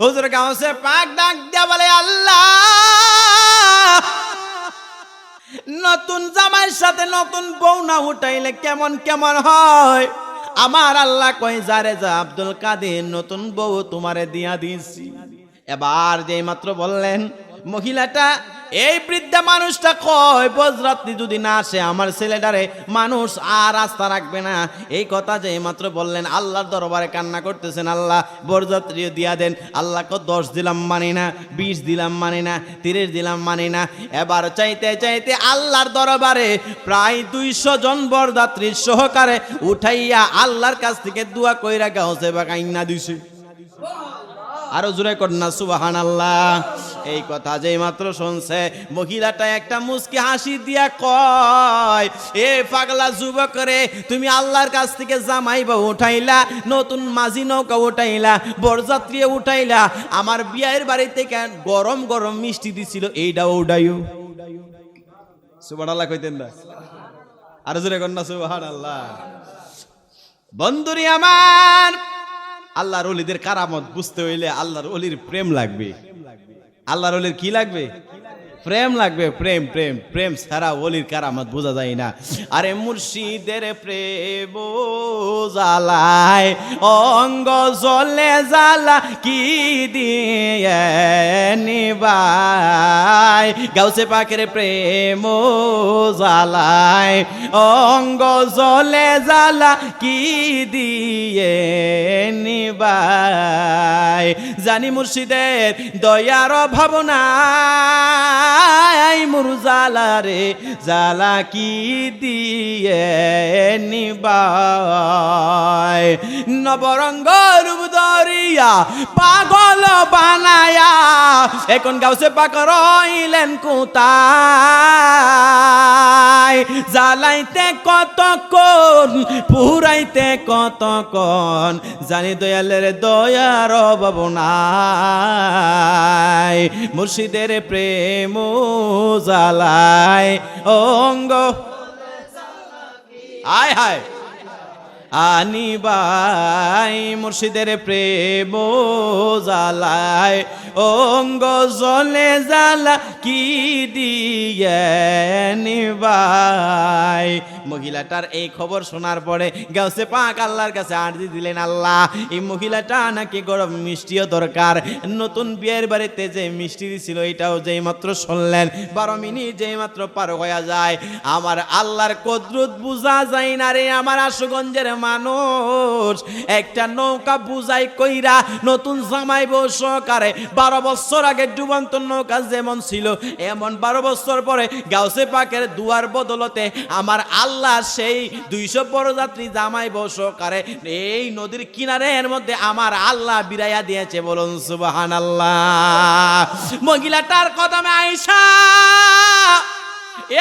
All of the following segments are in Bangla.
হুজুর গাউসে পাক ডাক দিয়া বলে, আল্লাহ, নতুন জামাইর সাথে নতুন বউ না উঠাইলে কেমন কেমন হয়? আমার আল্লাহ কই যারে যা আব্দুল কাদের নতুন বউ তোমারে দিয়া দিয়েছি। এবার যে মাত্র বললেন, মহিলাটা এই বৃদ্ধা মানুষটা কয়, বজরাত্রি যদি না আসে, আমার ছেলেটারে মানুষ আর আস্থা রাখবে না। এই কথা যে মাত্র বললেন, আল্লাহর দরবারে কান্না করতেছেন আল্লাহ, বরযাত্রীও দিয়া দেন। আল্লাহকে দশ দিলাম মানি না, বিশ দিলাম মানি না, তিরিশ দিলাম মানি না। এবার চাইতে চাইতে আল্লাহর দরবারে প্রায় দুইশো জন বরযাত্রীর সহকারে উঠাইয়া আল্লাহর কাছ থেকে দোয়া কইরা গাছে বা কাইনা দিছে। আরও জোরে কর না সুবাহান আল্লাহ এই কথা যেই মাত্র শুনছে, মহিলাটা একটা মুস্কি হাসি দিয়া কয়, এ পাগলা যুবক রে, তুমি আল্লাহর কাছ থেকে জামাইবা উঠাইলা, নতুন মাঝি নৌকা উঠাইলা, বরযাত্রী উঠাইলা, আমার বিয়ের বাড়ি থেকে গরম গরম মিষ্টি দিছিল এইটা উডাইও সুবাহ কইতেন না। আরও জোরে কর না সুবাহান আল্লাহ বন্ধুরি আমার আল্লাহর অলিদের কারামত বুঝতে হইলে আল্লাহর অলির প্রেম লাগবে। আল্লাহর অলির কি লাগবে? প্রেম লাগবে, প্রেম প্রেম প্রেম ছাড়া অলির কারামত বোঝা যায় না। আরে মুর্শিদের প্রেম জালায় অঙ্গ জলে জালা কি দিয়ে নিবাই গাউসে পাখের প্রেম জালায় অঙ্গ জলে জালা কি দিয়ে নিবাই জানি মুর্শিদের দয়ার ভাবনা মুরজালা রে। জালা কি দিয়ে নিবাই? নবরঙ্গ রূপ দরিয়া পাগল বানায়া, এখন গাউসে পাক রইলেন কোথায়? জ্বালাইতে কতক্ষণ, পুরাইতে কতক্ষণ? জানি দয়ালের দয়ার ভাবনায় মুর্শিদের প্রেম জ্বালায় অঙ্গ। আয় হায় আনিবাই মুর্শিদের প্রেম জালায় অঙ্গ জলে জালা কি দিয়ে নিবাই? মহিলাটার এই খবর শোনার পরে গাছে পাক আল্লাহর কাছে আর্জি দিলেন, আল্লাহ, এই মহিলাটা নাকি গরম মিষ্টিও দরকার। নতুন বিয়ের বাড়িতে যে মিষ্টি ছিল এটাও যেই মাত্র শুনলেন, বারো মিনিট যেই মাত্র পার হয়ে যায়। আমার আল্লাহর কদরুত বুঝা যায় না রে আমার আশুগঞ্জের মানুষ। একটা নৌকা বুঝাই কইরা নতুন জামাই বউ সহকারে বারো বছর আগে ডুবন্ত নৌকা যেমন ছিল, এমন বারো বছর পরে গাউসে পাকের দুয়ার বদলতে আমার আল্লাহ সেই দুইশো বড়যাত্রী জামাই বসকারে এই নদীর কিনারে এর মধ্যে আমার আল্লাহ বিরাইয়া দিয়েছে, বলুন সুবাহান আল্লাহ মহিলাটার কদমে আইসা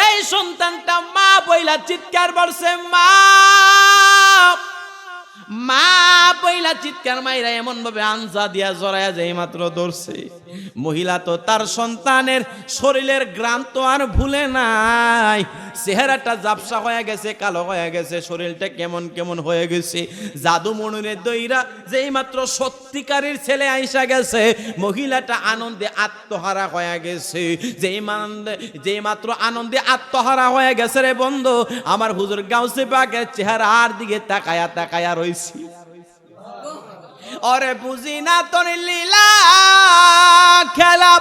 এই সন্তানটা মা বইলা চিৎকার বলছে মা। মা পইলা চিৎকার মাইরা এমন ভাবে আনসা দিয়া জড়ায়া যায় মাত্র ধরছে। মহিলা তো তার সন্তানের শরীরের গ্রাম তো আর ভুলে নাই। চেহারাটা জাপসা হয়ে গেছে, কালো হয়ে গেছে, শরীরটা কেমন কেমন হয়ে গেছে। জাদু মনুরের দইরা যেই মাত্র সত্যিকারের ছেলে আইসা গেছে, মহিলাটা আনন্দে আত্মহারা হয়ে গেছে। যেই আনন্দে যেই মাত্র আনন্দে আত্মহারা হয়ে গেছে রে বন্ধু, আমার হুজুর গাউসে পাকের চেহারার দিকে তাকায়া তাকায়া রইছি অরে বুঝি না তোর লীলা খেলা।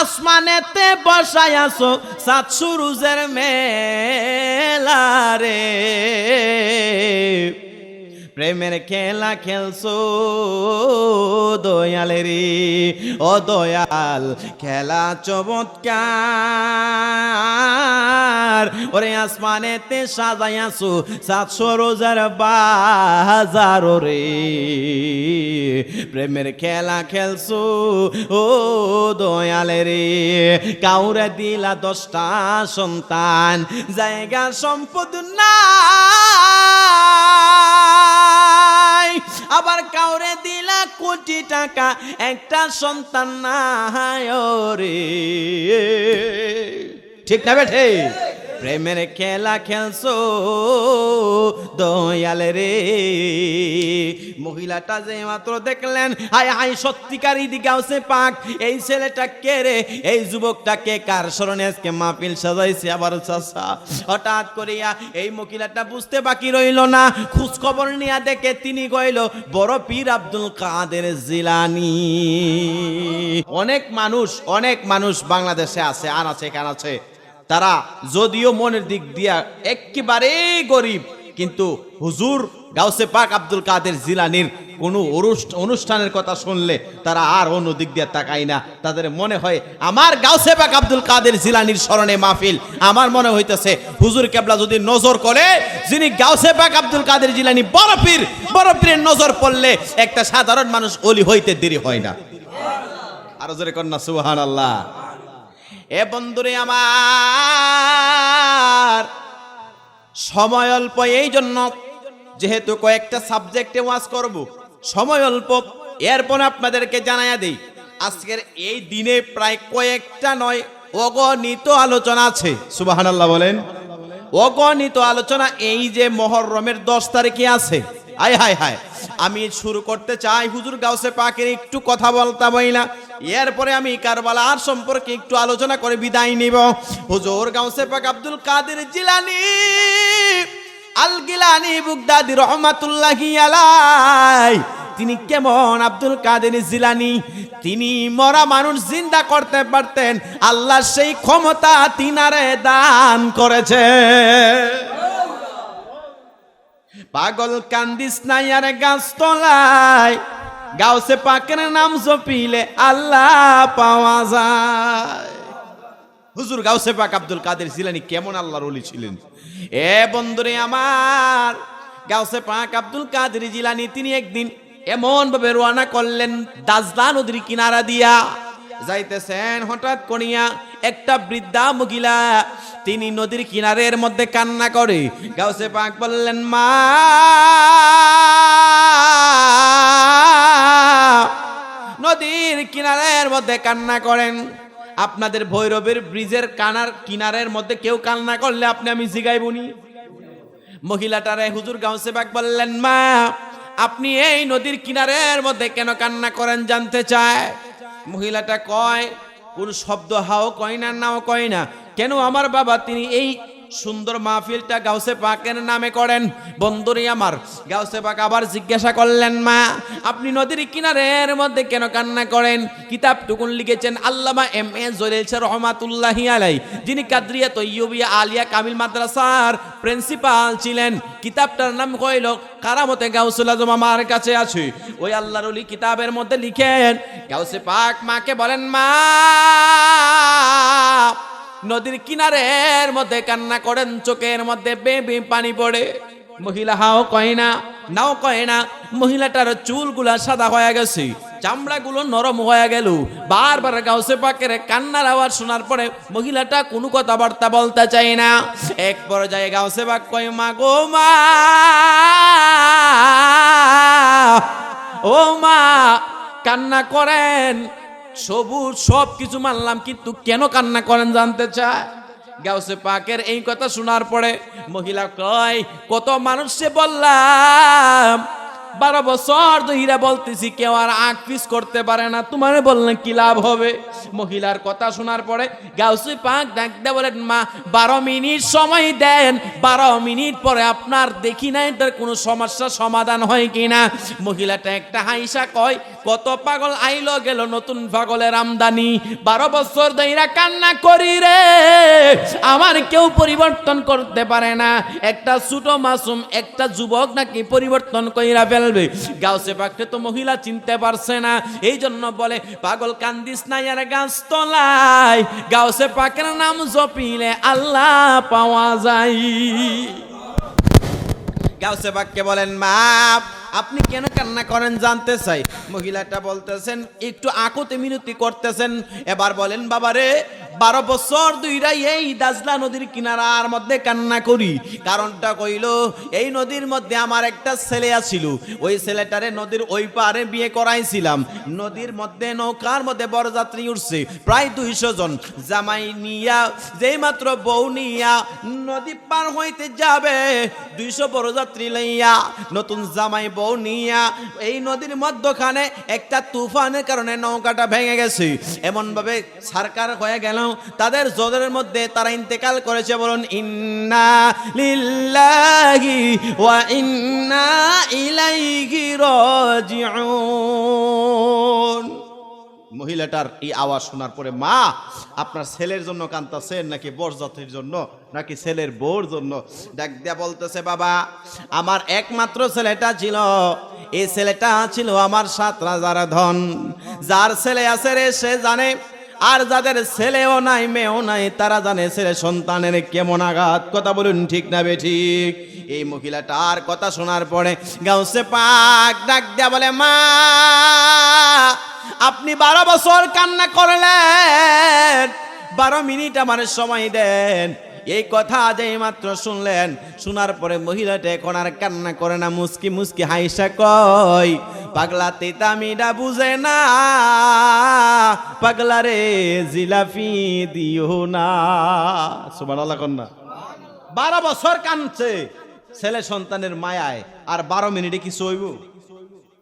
আসমানেতে বসায় আসো সাত সুরুজের মেলা রে। প্রেমের খেলা খেলছো দয়ালেরি ও দয়াল খেলা চমৎকার। ওরে আসমানেতে সাজাইয়াছো সাতশো রোজার বাজার রে প্রেমের খেলা খেলছো, ও দয়ালে রে কাউরে দিলা দশটা সন্তান, জায়গা সম্পদ না আবার কাউরে দিলা কোটি টাকা একটা সন্তান না রে ঠিক না বেঠে? প্রেমের খেলা খেলছো, দয়াল রে। মহিলাটা যে মাত্র দেখলেন হাই সত্যিকারই দিকে আছে পাক। এই ছেলেটা কে রে? এই যুবকটা কে? কার স্মরণে আজকে মাহফিল সাজাইছে আবার চাষা হঠাৎ করিয়া এই মহিলাটা বুঝতে বাকি রইল না। খোঁজ খবর নিয়ে দেখে তিনি কইল, বড় পীর আব্দুল কাদের জিলানি। অনেক মানুষ অনেক মানুষ বাংলাদেশে আছে, আর আছে, এখানে আছে। তারা যদিও মনের দিক দিয়া একেবারেই গরিব, কিন্তু হুজুর গাউসে পাক আব্দুল কাদের জিলানির কোনো অনুষ্ঠা- অনুষ্ঠানের কথা শুনলে তারা আর অন্য দিক দিয়ে তাকায় না। তাদের মনে হয়, আমার গাউসে পাক আব্দুল কাদের জিলানির স্মরণে মাহফিল। আমার মনে হইতেছে, হুজুর কেবলা যদি নজর করে, যিনি গাউসে পাক আব্দুল কাদের জিলানি, বড় পীরের নজর পড়লে একটা সাধারণ মানুষ অলি হইতে দেরি হয় না। আরও জোরে কন্যা সুবহান আল্লাহ এ বন্ধুরে আমার, সময় অল্প এই জন্য, যেহেতু কয়েকটা সাবজেক্টে ওয়াজ করব, সময় অল্প, এরপর আপনাদেরকে জানাইয়া দেই, আজকের এই দিনে প্রায় কয়েকটা নয়, অগণিত আলোচনা আছে। সুবাহান আল্লাহ বলেন। অগণিত আলোচনা এই যে মহররমের দশ তারিখে আছে। আয় হায় হায়। আমি শুরু করতে চাই। হুজুর গাউসে পাকের একটু কথা বলতে বইলা এরপরে আমি কারবালার সম্পর্কে একটু আলোচনা করে বিদায় নিব। হুজুর গাউসে পাক আব্দুল কাদের জিলানি আল গিলানি বুগদাদি রহমাতুল্লাহি আলাই তিনি কেমন আব্দুল কাদের জিলানি? তিনি মরা মানুষ জিন্দা করতে পারতেন। আল্লাহ সেই ক্ষমতা তিনারে দান করেছে। পাগল কান্দিস নাই আর গাছ তলায়। গাউসে পাকের নাম জপিলে আল্লাহ পাওয়া যায়। হুজুর গাউসে পাক আব্দুল কাদের জিলানি কেমন আল্লাহর ওলি ছিলেন? এ বন্ধুরে আমার, গাউসে পাক আব্দুল কাদের জিলানি, তিনি একদিন এমন ভাবে রওনা করলেন দাজদা নদীর কিনারা দিয়া। যাইতেছেন, হঠাৎ করিয়া একটা বৃদ্ধা মহিলা তিনি নদীর কিনারের মধ্যে কান্না করে, গাউসে পাক বললেন, মা, নদীর কিনারের মধ্যে কান্না করেন। আপনাদের ভৈরবের ব্রিজের কানার কিনারের মধ্যে কেউ কান্না করলে আপনি আমি জিগাই জিগাইবনি মহিলাটারে হুজুর গাউসে বাগ বললেন, মা, আপনি এই নদীর কিনারের মধ্যে কেন কান্না করেন জানতে চায়? মহিলাটা কয়, কোন শব্দ হাও কয় না, নাও কয় না। কেন আমার বাবা তিনি এই সুন্দর মাহফিলটা গাউসে পাকের নামে করেন। বন্ধুরি আমার, গাউসে পাক আবার জিজ্ঞাসা করলেন, মা, আপনি নদীর কিনারের মধ্যে কেন কান্না করেন? কিতাব টুকুন লিখেছেন, আল্লামা এম এ জলিল শাহ রহমাতুল্লাহি আলাই যিনি কাদরিয়া তৈয়বিয়া আলিয়া কামিল মাদ্রাসার প্রিন্সিপাল ছিলেন। কিতাবটার নাম কইল কারামতে গাউসুল আজম আমার কাছে আছে। ওই আল্লাহর ওলি কিতাবের মধ্যে লিখেন, গাউসে পাক মাকে বলেন, মা নদীর কিনারের মধ্যে কান্না করেন, চোখের মধ্যে বেবি পানি পড়ে। মহিলা হাও কয় না, নাও কয় না, মহিলাটার চুলগুলা সাদা হয়ে গেছে, চামড়াগুলো নরম হয়ে গেল। বারবার গাউসে পাকের কান্নার আওয়াজ শোনার পরে মহিলাটা কোনো কথাবার্তা বলতে চায় না। এক পর্যায়ে গাউসে পাক কয়, মা গো মা, ও মা, কান্না করেন সবুজ সব কিছু মানলাম, কিন্তু কেন কান্না করেন জানতে চায়? গাউসে পাকের এই কথা শোনার পরে মহিলা কয়, কত মানুষে বললাম বারো বছর ধইরা বলতেছি, কেউ আর পিস করতে পারে না। তোমারে বললেন কি লাভ হবে? মহিলার কথা শোনার পরে গাউসে পাক দিয়ে বলেন, মা, বারো মিনিট সময় দেন। বারো মিনিট পরে আপনার দেখি না এটার কোনো সমস্যা সমাধান হয় কিনা মহিলাটা একটা হাইসা কয়, কত পাগল আইলো গেল নতুন পাগলের আমদানি। বারো বছর ধইরা কান্না করি রে। আমার কেউ পরিবর্তন করতে পারে না। একটা ছোট মাসুম, একটা যুবক নাকি পরিবর্তন কইরা ফেলবে। গাউসে পাকতে তো মহিলা চিনতে পারছে না। এই জন্য বলে, পাগল কান্দিস না আর গাছ তলায়। গাউসে পাকের নাম জপিলে আল্লাহ পাওয়া যায়। গাউসে পাককে বলেন মা আপনি কেন কান্না করেন জানতে চাই। মহিলাটা বলতেছেন, একটু আকুতি মিনতি করতেছেন। এবার বলেন বাবা রে বারো বছর দুইটাই এই দাজলা নদীর কিনারার মধ্যে কান্না করি। কারণটা কইল, এই নদীর মধ্যে আমার একটা ছেলে আছিল। ওই ছেলেটারে নদীর ওই পারে বিয়ে করাইছিলাম। নদীর মধ্যে নৌকার মধ্যে বরযাত্রী উঠছে, প্রায় দুইশো জন। জামাই নিয়া যেই মাত্র বউ নিয়া নদী পার হইতে যাবে। দুইশো বরযাত্রী লইয়া নতুন জামাই বউ নিয়া এই নদীর মধ্যখানে একটা তুফানের কারণে নৌকাটা ভেঙে গেছে। এমন ভাবে সরকার হয়ে গেল। তাদের জোরের মধ্যে তারা ইন্তেকাল করেছে বলুন, ইন্না লিল্লাহি ওয়া ইন্না ইলাইহি রাজিউন। মহিলাটার এই আওয়াজ শোনার পরে, মা, আপনার ছেলের জন্য কান্তাছেন নাকি বরযাত্রীর জন্য, নাকি ছেলের বউর জন্য? ডাক দিয়া বলতেছে, বাবা, আমার একমাত্র ছেলেটা ছিল, এই ছেলেটা ছিল আমার সাত রাজার ধন। যার ছেলে আছে রে, সে জানে আর যাদের ছেলেও নাই, মেয়েও নাই, তারা জানে ছেলে সন্তানের কেমন আঘাত। কথা বলুন ঠিক না বে ঠিক? এই মহিলাটার কথা শোনার পরে গাউসে পাক ডাক দেয়া বলে, মা, আপনি বারো বছর কান্না করলেন। বারো মিনিট আমার সময় দেন। এই কথা যেই মাত্র শুনলেন। শোনার পরে মহিলাটা এখন আর কান্না করে না মুসকি মুসকি হাইসা কয়, পাগলা তেতামিটা বুঝে না, পাগলা রে জিলাপি দিও না। সুমান আল্লাহ কন্যা বারো বছর কানছে ছেলে সন্তানের মায়ায়, আর বারো মিনিটে কি সইব?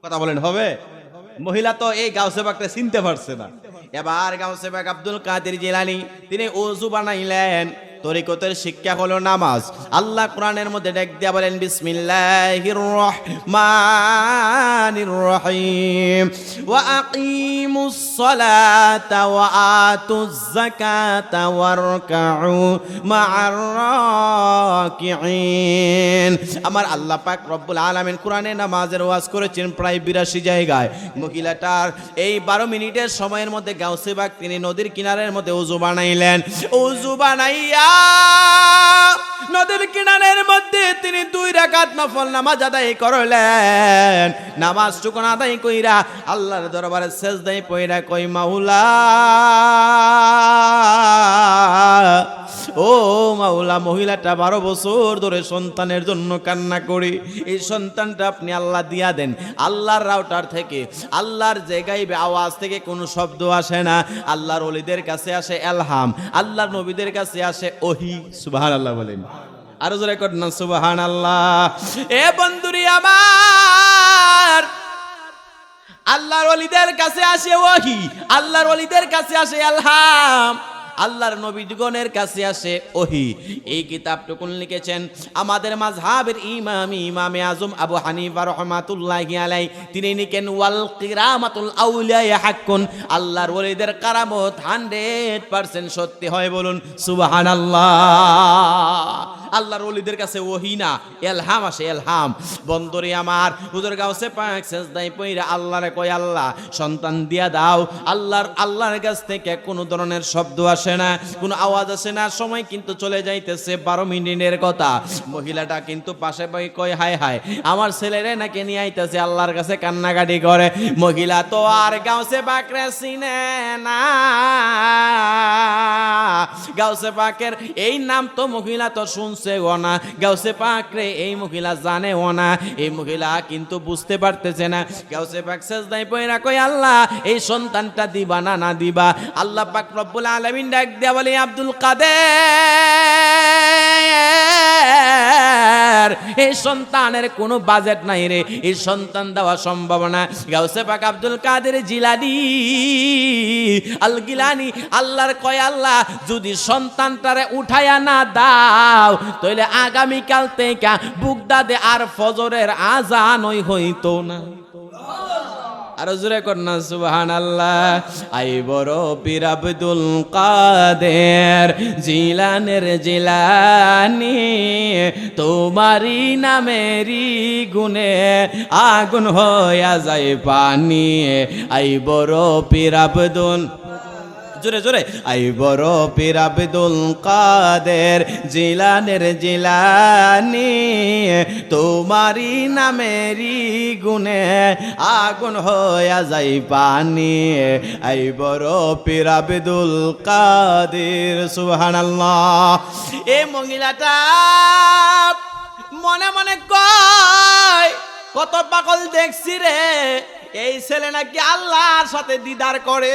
কথা বলেন, হবে? মহিলা তো এই গাউসেবাকটা চিনতে পারছে না। এবার গাউসেবাক আব্দুল কাদের জেলানি, তিনি ওযু বানাইলেন। তরিকতের শিক্ষা হলো নামাজ। আল্লাহ কোরআনের মধ্যে ডেক দিয়া বলেন বিসমিল্লাহির আমার আল্লাহ পাক রব্বুল আলামিন কোরআনে নামাজের ওয়াজ করেছেন প্রায় বিরাশি জায়গায়। মহিলাটার এই বারো মিনিটের সময়ের মধ্যে গাউসেবাক তিনি নদীর কিনারের মধ্যে উজু বানাইলেন। উজু বানাইয়া নদীর কিনারের মধ্যে তিনি দুই রাকাত নফল নামাজ আদায় করলেন। নামাজ টুকুন আদায় কইরা আল্লাহর দরবারে সেজদাই পইরা কই মাওলা, ও মাওলা, মহিলাটা বারো বছর ধরে সন্তানের জন্য কান্না করি। এই সন্তানটা আপনি আল্লাহ দিয়া দেন। আল্লাহর রাউটার থেকে, আল্লাহর যে গাইবে আওয়াজ থেকে কোনো শব্দ আসে না। আল্লাহর অলিদের কাছে আসে এলহাম। আল্লাহর নবীদের কাছে আসে ওহি সুবাহান আল্লাহ বলেন। আরও জোরে কর না সুবাহান আল্লাহ এ বন্ধুরি আমার, আল্লাহর অলিদের কাছে আসে ওহি, আল্লাহর অলিদের কাছে আসে আলহাম। আল্লাহর নবীগণের কাছে আসে, ওহি, এই কিতাবটুকুন লিখেছেন আমাদের মাযহাবের ইমাম, ইমামে আজম আবু হানিফা রহমাতুল্লাহি আলাই তিনি লিখেন, ওয়াল কিরামাতুল আউলিয়া হাক্কুন আল্লাহর ওলিদের কারামত 100% সত্যি হয় বলুন, সুবহানাল্লাহ। আল্লাহর ওলিদের কাছে ওহি না, এলহাম আসে এলহাম। বন্দরে আমার, হুজুর গাউসে পাক সেজদাই পইরা আল্লাহরে কই আল্লাহ, সন্তান দিয়া দাও, আল্লাহর আল্লাহর কাছ থেকে কোনো ধরনের শব্দ আসে না, কোনো আওয়াজ আসে না, সময় কিন্তু চলে যাইতেছে বারো মিনিটের কথা। মহিলাটা কিন্তু পাশে বই কয়, হায় হায়, আমার ছেলেরে নাকি নিয়ে আইতেছে আল্লাহর কাছে কান্নাকাটি করে। মহিলা তো আর গাউসে বাকরে চিনে না। গাউসে পাকের এই নাম তো মহিলা তো শুনছে ও না, গাউসে পাক রে এই মহিলা জানে ও না। এই মহিলা কিন্তু বুঝতে পারতেছে না, গাউসে পাক সেজদাই পয়রা কই আল্লাহ, এই সন্তানটা দিবা না না দিবা। আল্লাহ পাক রব্বুল আলামিন ডাক দেয়া বলে, আব্দুল কাদের? এই সন্তানের কোনো বাজেট নাই রে। এই সন্তান দেওয়া সম্ভব না। গাউসে পাক আব্দুল কাদের জিলানি আল গিলানি আল্লাহর কয় আল্লাহ, যদি সন্তানটারে উঠায়া না দাও তাহলে আগামীকাল থেকে বুগদাদে আর ফজরের আজানই হইতো না। আরও জোরে কন্যা সুবহান আল্লাহ আই বড় পীর আব্দুল কাদের, জিলানের জিলানি তোমারি নামেরি গুনে আগুন হইয়া যায় পানি আই বড় পীর আব্দুল জোরে জোরে। আই বড় পীর আব্দুল কাদের জিলানের জিলানি তোমারি নামেরি গুনে আগুন হইয়া যাই পানি। আই বড় পীর আব্দুল কাদের, সুবহানাল্লাহ। এই মহিলাটা মনে মনে কয়, কত পাগল দেখছি রে, এই ছেলে নাকি আল্লাহর সাথে দিদার করে।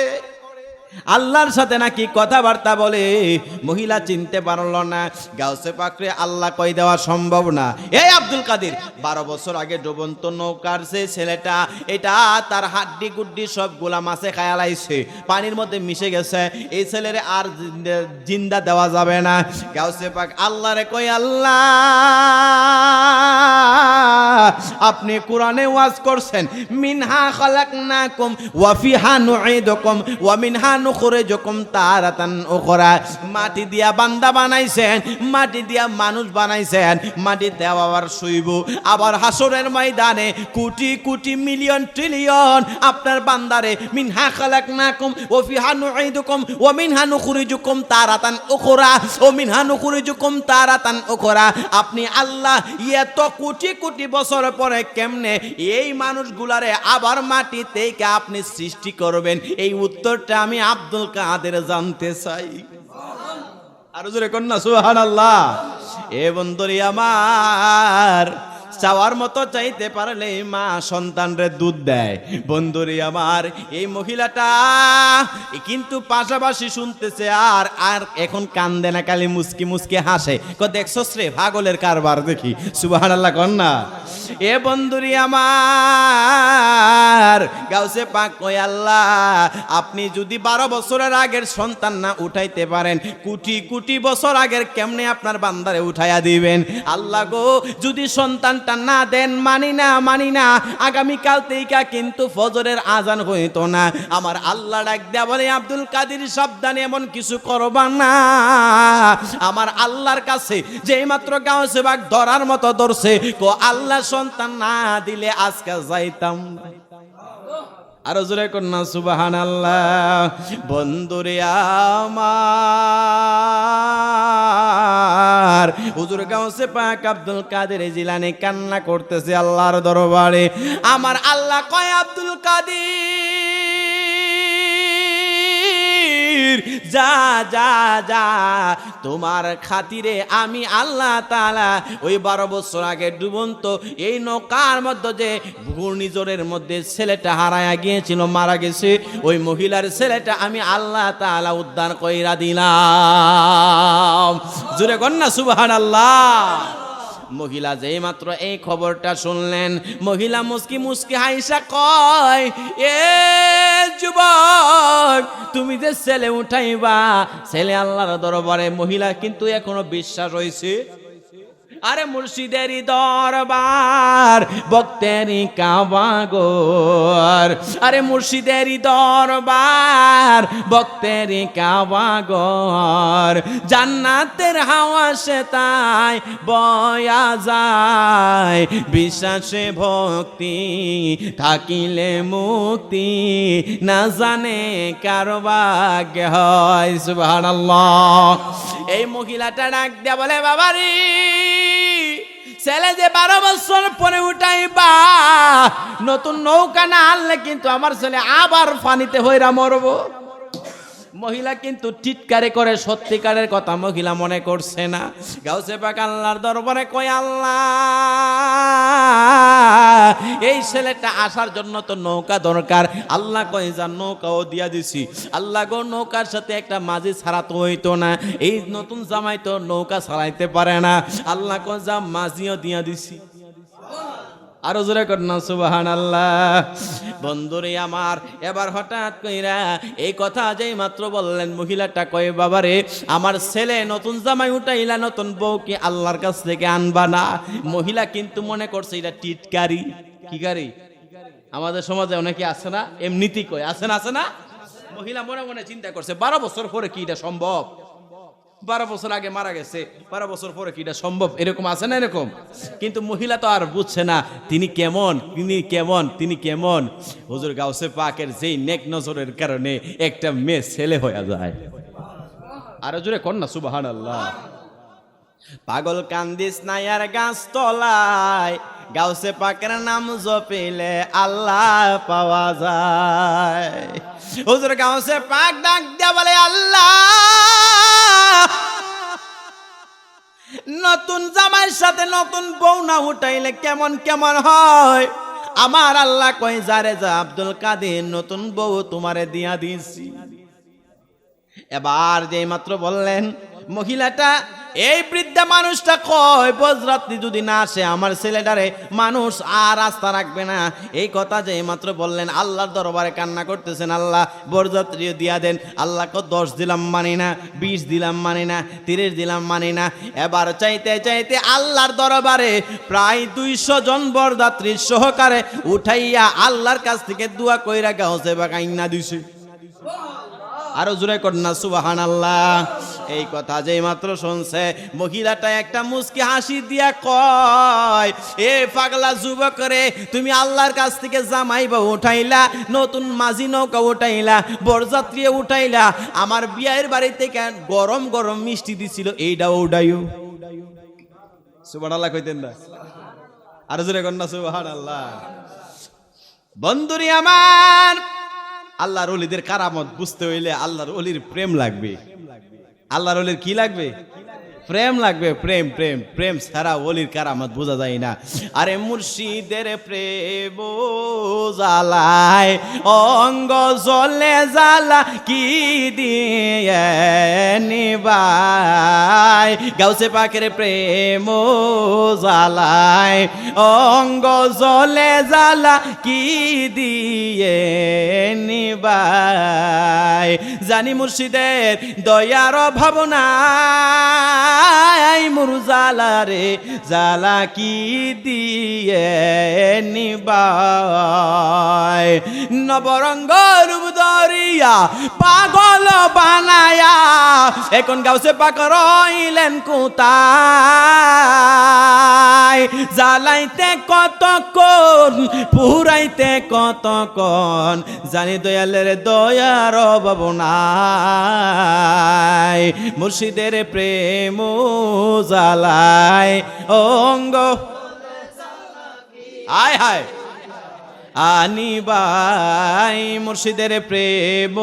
আল্লাহর সাথে নাকি কথাবার্তা বলে? মহিলা চিনতে পারল না। গাউসে পাকড়ে আল্লাহ কই দেওয়া সম্ভব না। এই আব্দুল কাদের, বারো বছর আগে ডুবন্ত নৌকার যে ছেলেটা, এটা তার হাড্ডি গুড্ডি সব গোলা মাছে খায়ালাইছে পানির মধ্যে মিশে গেছে। এই ছেলের আর জিন্দা- দেওয়া যাবে না। গাউসে পাক, আল্লাহরে কই আল্লাহ, আপনি কোরআনে ওয়াজ করছেন, মিনহা খালাকনাকুম, ওয়া ফিহা নুঈদুকুম, ওয়া মিনহা নুখরিজুকুম তারাতান উখরা। মাটি দিয়া বান্দা বানাইছেন, মাটি দিয়া মানুষ বানাইছেন, মাটি দেওয়া আবার শুইব। আবার হাসরের ময়দানে কোটি কোটি মিলিয়ন ট্রিলিয়ন আপনার বান্দারে, মিনহা খালাকনাকুম ওয়া ফিহা নুঈদুকুম ওয়া মিনহা নুখরিজুকুম তারাতান উখরা, ও মিনহা নুখরিজুকুম তারাতান উখরা। আপনি আল্লাহ এত কোটি কোটি বছর পরে কেমনে এই মানুষগুলারে আবার মাটি থেকে আপনি সৃষ্টি করবেন? এই উত্তরটা আমি আব্দুল কাদের জানতে চাই। আর জোরে কন্যা সুহান আল্লাহ এ বন্ধুরি আমার চাওয়ার মতো চাইতে পারলে মা সন্তানরে দুধ দেয়। বন্ধুরি আমার, এই মহিলাটা কিন্তু পাশাপাশি শুনতেছে আর আর এখন কান্দে না কালি মুসকি মুসকি হাসে। ক দেখছ রে ভাগলের কারবার দেখি। সুবাহান আল্লাহ এ বন্ধুরি আমার, গাউসে পাক কই আল্লাহ, আপনি যদি বারো বছরের আগের সন্তান না উঠাইতে পারেন, কোটি কোটি বছর আগের কেমনে আপনার বান্দারে উঠাইয়া দিবেন? আল্লাহ গো, যদি সন্তানটা না দেন মানি না মানি না। আগামীকাল থেকে কিন্তু ফজরের আজান হইতো না। আমার আল্লাহ ডাক দেয়া বলে, আব্দুল কাদির, সাবধানে এমন কিছু করবা না। আমার আল্লাহর কাছে যেই মাত্র গাঁও সেবাক ধরার মতো ধরছে, কো আল্লাহ সন্তান না দিলে আজকে যাইতাম না। আরও জোরে কন্যা সুবাহান আল্লাহ বন্ধুরে আমার, হুজুর গাউসে পাক আব্দুল কাদের জিলানি কান্না করতেছে আল্লাহর দরবারে। আমার আল্লাহ কয় আব্দুল কাদের? যা যা যা। তোমার খাতিরে আমি আল্লাহ তালা ওই বারো বছর আগে ডুবন্ত এই নৌকার মধ্যে যে ঘূর্ণিঝড়ের মধ্যে ছেলেটা হারায়া গিয়েছিল, মারা গেছে, ওই মহিলার ছেলেটা আমি আল্লাহ তালা উদ্ধার কইরা দিলাম। জুড়ে কন্যা সুবহান আল্লাহ মহিলা যেই মাত্র এই খবরটা শুনলেন, মহিলা মুস্কি মুস্কি হাইসা কয়, এ যুবক, তুমি যে ছেলে উঠাইবা, ছেলে আল্লাহর দরবারে মহিলা কিন্তু এখনও বিশ্বাস রয়েছে আরে মুর্শিদেরই দরবার, ভক্তেরই কাবাগর। আরে মুর্শিদেরই দরবার, ভক্তেরই কাবাগর। জান্নাতের হাওয়া সে তাই বয়া যায়। বিশ্বাসে ভক্তি, থাকিলে মুক্তি, না জানে কারও ভাগ্য হয়। সুবহানাল্লাহ। এই মহিলাটা ডাক দেয়া বলে, বাবারি! ছেলে যে বারো বছর পরে উঠাইবা, নতুন নৌকা না আনলে কিন্তু আমার ছেলে আবার পানিতে হইরা মরবো। মহিলা কিন্তু টিটকারে করে, সত্যিকারের কথা মহিলা মনে করছে না। গাউসে পাক আল্লাহর দরবারে কয়, আল্লাহ, এই ছেলেটা আসার জন্য তো নৌকা দরকার। আল্লাহ কয়, যা নৌকাও দিয়া দিছি। আল্লাহ গো, নৌকার সাথে একটা মাঝি ছাড়া তো হইতো না। এই নতুন জামাই তো নৌকা ছাড়াইতে পারে না। আল্লাহ কয়, যা মাঝিও দিয়া দিছি। আরও জোরে কন্যা সুবাহান আল্লাহ বন্ধুরে আমার, এবার হঠাৎ কইরা এই কথা যেই মাত্র বললেন, মহিলাটা কয়, বাবারে, আমার ছেলে নতুন জামাই উঠাইলা, নতুন বউ কি আল্লাহর কাছ থেকে আনবা না। মহিলা কিন্তু মনে করছে, এটা টিটকারি। কি গাড়ি? আমাদের সমাজে অনেকে আছে না, এমনিতেই কয়, আছে না আছে না? মহিলা মনে মনে চিন্তা করছে, বারো বছর পরে কি এটা সম্ভব? বারো বছর আগে মারা গেছে, বারো বছর পরে কি এটা সম্ভব? এরকম আছে না এরকম? কিন্তু মহিলা তো আর বুঝছে না, তিনি কেমন? তিনি কেমন? তিনি কেমন? হুজুর গাউসে পাকের যেই নেক নজরের কারণে একটা মেয়ে ছেলে হয়ে যায়। আরও জোরে না সুবাহান আল্লাহ পাগল কান্দিস নাই আর গাছ তলায় গাউসে পাকের নাম জপিলে আল্লাহ পাওয়া যায়। হুজুর গাউসে পাক ডাক দিয়া বলে, আল্লাহ! নতুন জামাইয়ের সাথে নতুন বউ না উঠাইলে কেমন কেমন হয়? আমার আল্লাহ কই যারে যা আব্দুল কাদের নতুন বউ তোমারে দিয়া দিয়েছি। এবার যে মাত্র বললেন, মহিলাটা এই বৃদ্ধা মানুষটা কয় বজরাত্রি যদি না আসে, আমার ছেলেটারে মানুষ আর আস্থা রাখবে না। এই কথা যে মাত্র বললেন, আল্লাহর দরবারে কান্না করতেছেন আল্লাহ বরযাত্রী দিয়া দেন। আল্লাহকে দশ দিলাম মানি না, বিশ দিলাম মানি না, তিরিশ দিলাম মানি না। এবার চাইতে চাইতে আল্লাহর দরবারে প্রায় দুইশো জন বরযাত্রী সহকারে উঠাইয়া আল্লাহর কাছ থেকে দোয়া কইরা গাছে বা কাইনা দিছে। আরও জোরে কর না সুবাহান আল্লাহ এই কথা যেই মাত্র শুনছে, মহিলাটা একটা মুস্কি হাসি দিয়া কয়, এ পাগলা যুবক রে, তুমি আল্লাহর কাছ থেকে জামাইবা উঠাইলা, নতুন মাঝি নৌকা উঠাইলা, বরযাত্রী উঠাইলা, আমার বিয়ের বাড়ি কেন গরম গরম মিষ্টি দিছিল এইটা উডাইও সুবাহ আল্লাহ কইতেন না। আরও জোরে কর না সুবাহান আল্লাহ বন্ধুরি আমার আল্লাহর অলিদের কারামত বুঝতে হইলে আল্লাহর অলির প্রেম লাগবে। আল্লাহর অলির কি লাগবে? প্রেম লাগবে, প্রেম প্রেম প্রেম ছাড়া অলির কারামত বোঝা যায় না। আরে মুর্শিদের প্রেম জ্বালায়, অঙ্গ জলে জ্বালা কি দিয়ে নিবাই গাউসে পাখের প্রেম জ্বালায়, অঙ্গ জলে জ্বালা কি দিয়ে নিবাই জানি মুর্শিদের দয়ার ভাবনা মুরজালা রে, জালা কি দিয়ে নিবাই নবরঙ্গ রূপ দরিয়া পাগল বানায়া, এখন গাউসে পাক রইলেন কোথায়? জ্বালাইতে কতক্ষণ, পুরাইতে কতক্ষণ? জানি দয়ালের দয়ার ভাবনায় মুর্শিদের প্রেম জ্বালায় অঙ্গ। আয় হায় আনিবাই মুর্শিদের প্রেম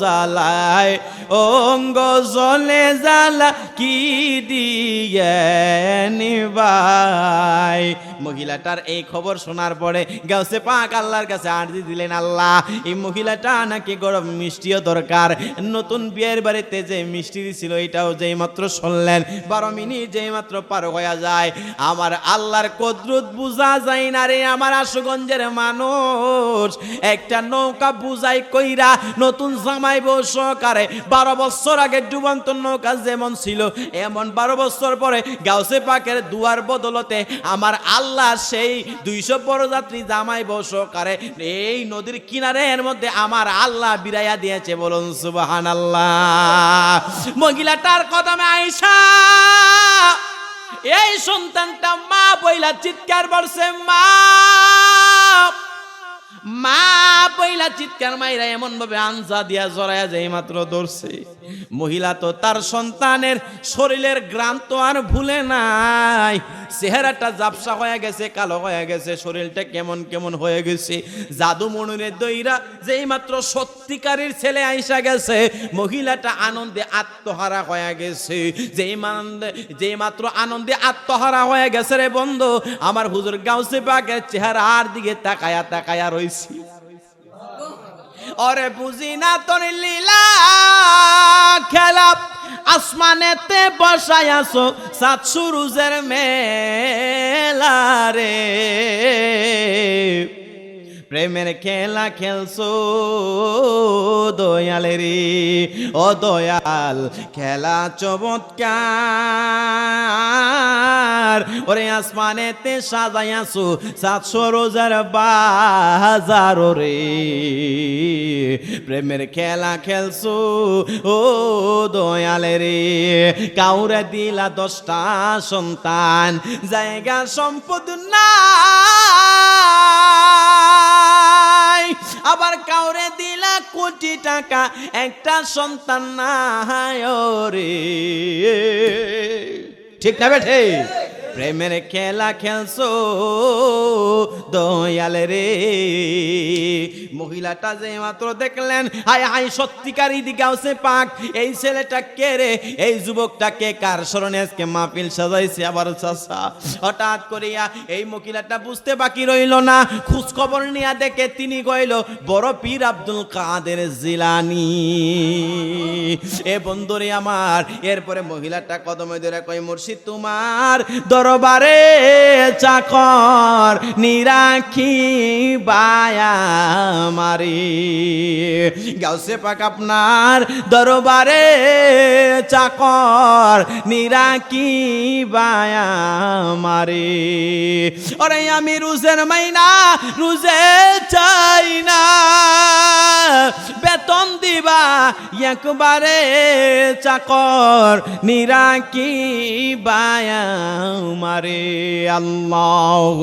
জ্বালায়, অঙ্গ জলে জালা কি দিয়ে নিবাই? মহিলাটার এই খবর শোনার পরে গাছে পাক আল্লাহর কাছে আর্জি দিলেন, আল্লাহ, এই মহিলাটা নাকি গরম মিষ্টিও দরকার। নতুন বিয়ের বাড়িতে যে মিষ্টি ছিল এটাও যেই মাত্র শুনলেন, বারো মিনিট যেই মাত্র পার হয়ে যায়। আমার আল্লাহর কদরুত বুঝা যায় না রে, আমার আশুগঞ্জের মানুষ, একটা নৌকা বুঝাই কইরা নতুন জামাই সহকারে বারো বছর আগে ডুবন্ত নৌকা যেমন ছিল, এমন বারো বছর পরে গাউসে পাকের দুয়ার বদলতে আমার আল্লাহ সেই দুইশো বড়যাত্রী জামাই সহকারে এই নদীর কিনারে এর মধ্যে আমার আল্লাহ বিরাইয়া দিয়েছে, বলুন সুবাহান আল্লাহ মহিলাটার কদমে আইসা এই সন্তানটা মা বইলা চিৎকার বলছে মা। মা পইলা চিৎকার মাইরা এমন ভাবে আঞ্জা দিয়া জড়াইয়া যায় মাত্র ধরছে। মহিলা তো তার সন্তানের শরীরের গ্রাম আর ভুলে নাই। চেহারাটা জাপসা হয়ে গেছে, কালো হয়ে গেছে, শরীরটা কেমন কেমন হয়ে গেছে। জাদু মনুরের দইরা যেই মাত্র সত্যিকারের ছেলে আইসা গেছে, মহিলাটা আনন্দে আত্মহারা হয়ে গেছে। যেই আনন্দে যেই মাত্র আনন্দে আত্মহারা হয়ে গেছে রে বন্ধু, আমার হুজুর গাউসে পাকের চেহারার দিকে তাকায়া তাকায়া রইছে। ওরে বুঝি না তোর লীলা খেলা। আসমানেতে বসায় আসো সাত সুরুজের মেলা রে। প্রেমের খেলা খেলছো দয়ালে রে ও দয়াল খেলা চমৎকার। ওরে আসমানেতে সাজাইয়াছো সাতশো রোজার বাজার রে প্রেমের খেলা খেলছো, ও দয়ালে রে কাউরে দিলা দশটা সন্তান, জায়গা সম্পদ নাই। আবার কাউরে দিলা কোটি টাকা একটা সন্তান না রে ঠিক না বেঠে? প্রেমের খেলা খেলছো, দয়াল রে। মহিলাটা যে মাত্র দেখলেন, হায় সত্যিকারই দিকে পাক। এই ছেলেটা কে রে? এই যুবকটা কে? কার স্মরণে আজকে মাহফিল সাজাইছে আবার হঠাৎ করিয়া এই মহিলাটা বুঝতে বাকি রইল না। খোঁজ খবর নিয়া দেখে তিনি কইল, বড় পীর আব্দুল কাদের জিলানি। এ বন্ধুরে আমার, এরপরে মহিলাটা কদমে ধরে কই মুর্শিদ, তোমার দরবারে চাকর নিরাখি বায়া মারি। গাউসে পাক আপনার দরবারে চাকর নিরাকি বায়া মারি। ওরে আমি রুজের মাইনা, রুজে চাই না। বেতন দিবা একবারে চাকর নিরাকি বায়া মারে আল্লাহ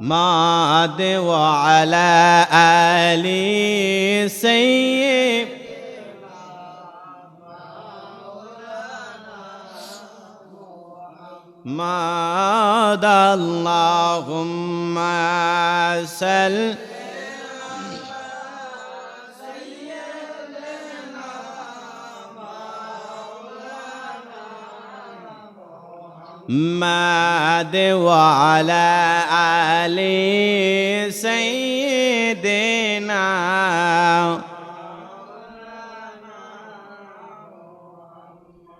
ماد وعلى آل سيد ماد اللهم سل ماد وعلى آل سيدنا